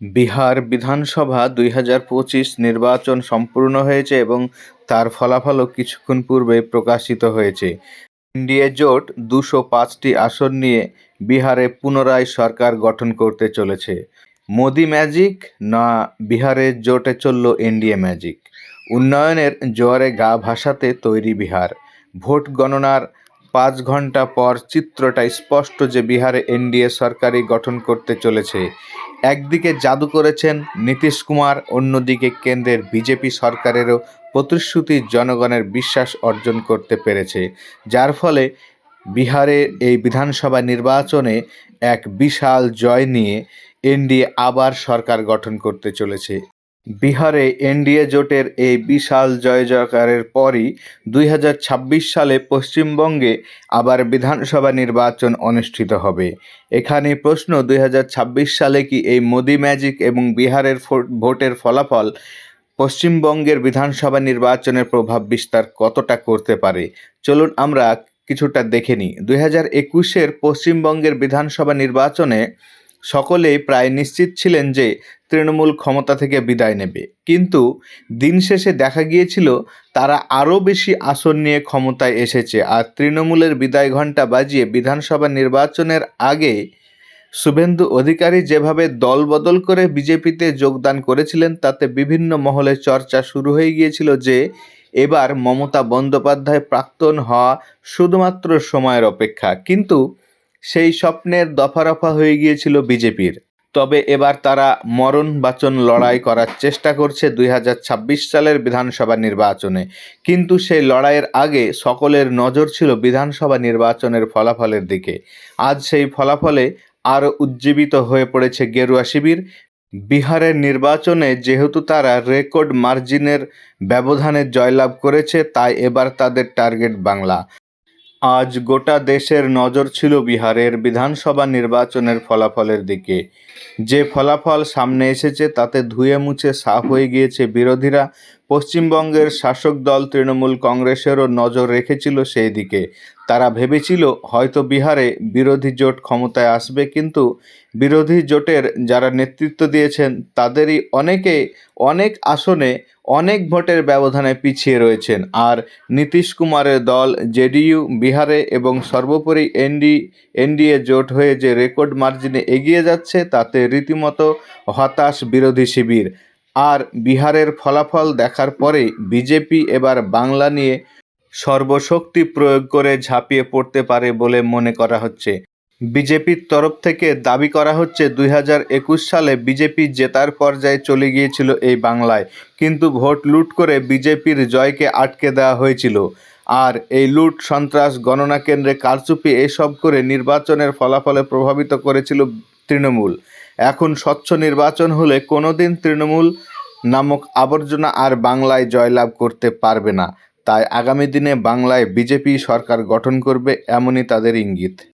বিহার বিধানসভা দুই হাজার পঁচিশ নির্বাচন সম্পূর্ণ হয়েছে এবং তার ফলাফলও কিছুক্ষণ পূর্বে প্রকাশিত হয়েছে। এনডিএ জোট দুশো পাঁচটি আসন নিয়ে বিহারে পুনরায় সরকার গঠন করতে চলেছে। মোদি ম্যাজিক না বিহারের জোটে চলল এনডিএ ম্যাজিক। উন্নয়নের জোয়ারে গা ভাসাতে তৈরি বিহার। ভোট গণনার পাঁচ ঘণ্টা পর চিত্রটা স্পষ্ট যে বিহারে এনডিএ সরকারই গঠন করতে চলেছে। একদিকে জাদু করেছেন নীতিশ কুমার, অন্যদিকে কেন্দ্রের বিজেপি সরকারেরও প্রতিশ্রুতি জনগণের বিশ্বাস অর্জন করতে পেরেছে। যার ফলে বিহারে এই বিধানসভা নির্বাচনে এক বিশাল জয় নিয়ে এনডিএ আবার সরকার গঠন করতে চলেছে। বিহারে এনডিএ জোটের এই বিশাল জয় জয়কারের পরই দুই হাজার ছাব্বিশ সালে পশ্চিমবঙ্গে আবার বিধানসভা নির্বাচন অনুষ্ঠিত হবে। এখানে প্রশ্ন, দুই হাজার ছাব্বিশ সালে কি এই মোদি ম্যাজিক এবং বিহারের ভোটের ফলাফল পশ্চিমবঙ্গের বিধানসভা নির্বাচনের প্রভাব বিস্তার কতটা করতে পারে? চলুন আমরা কিছুটা দেখে নিই। দুই হাজার একুশের পশ্চিমবঙ্গের বিধানসভা নির্বাচনে সকলেই প্রায় নিশ্চিত ছিলেন যে তৃণমূল ক্ষমতা থেকে বিদায় নেবে। কিন্তু দিন শেষে দেখা গিয়েছিল, তারা আরও বেশি আসন নিয়ে ক্ষমতায় এসেছে আর তৃণমূলের বিদায় ঘণ্টা বাজিয়ে বিধানসভা নির্বাচনের আগে শুভেন্দু অধিকারী যেভাবে দলবদল করে বিজেপিতে যোগদান করেছিলেন, তাতে বিভিন্ন মহলে চর্চা শুরু হয়ে গিয়েছিল যে এবার মমতা বন্দ্যোপাধ্যায় প্রাক্তন হওয়া শুধুমাত্র সময়ের অপেক্ষা। কিন্তু সেই স্বপ্নের দফারফা হয়ে গিয়েছিল বিজেপির। তবে এবার তারা মরণ বাচন লড়াই করার চেষ্টা করছে দুই হাজার ছাব্বিশ সালের বিধানসভা নির্বাচনে। কিন্তু সেই লড়াইয়ের আগে সকলের নজর ছিল বিধানসভা নির্বাচনের ফলাফলের দিকে। আজ সেই ফলাফলে আরও উজ্জীবিত হয়ে পড়েছে গেরুয়া শিবির। বিহারের নির্বাচনে যেহেতু তারা রেকর্ড মার্জিনের ব্যবধানে জয়লাভ করেছে, তাই এবার তাদের টার্গেট বাংলা। আজ গোটা দেশের নজর ছিল বিহারের বিধানসভা নির্বাচনের ফলাফলের দিকে। যে ফলাফল সামনে এসেছে, তাতে ধুয়ে মুছে সাফ হয়ে গিয়েছে বিরোধীরা। পশ্চিমবঙ্গের শাসক দল তৃণমূল কংগ্রেসেরও নজর রেখেছিল সেই দিকে। তারা ভেবেছিল হয়তো বিহারে বিরোধী জোট ক্ষমতায় আসবে, কিন্তু বিরোধী জোটের যারা নেতৃত্ব দিয়েছেন, তাদেরই অনেকে অনেক আসনে অনেক ভোটের ব্যবধানে পিছিয়ে রয়েছেন। আর নীতিশ কুমারের দল, জেডিইউ, বিহারে এবং সর্বোপরি এনডি, এনডিএ জোট হয়ে যে রেকর্ড মার্জিনে এগিয়ে যাচ্ছে, তাতে রীতিমতো হতাশ বিরোধী শিবির। আর বিহারের ফলাফল দেখার পরেই বিজেপি এবার বাংলা নিয়ে সর্বশক্তি প্রয়োগ করে ঝাঁপিয়ে পড়তে পারে বলে মনে করা হচ্ছে। বিজেপির তরফ থেকে দাবি করা হচ্ছে, দুই হাজার একুশ সালে বিজেপি জেতার পর্যায়ে চলে গিয়েছিল এই বাংলায়, কিন্তু ভোট লুট করে বিজেপির জয়কে আটকে দেওয়া হয়েছিল। আর এই লুট, সন্ত্রাস, গণনা কেন্দ্রে কারচুপি এসব করে নির্বাচনের ফলাফলে প্রভাবিত করেছিল তৃণমূল। এখন স্বচ্ছ নির্বাচন হলে কোনোদিন তৃণমূল নামক আবর্জনা আর বাংলায় জয়লাভ করতে পারবে না। তাই আগামী দিনে বাংলায় বিজেপি সরকার গঠন করবে এমনই তাদের ইঙ্গিত।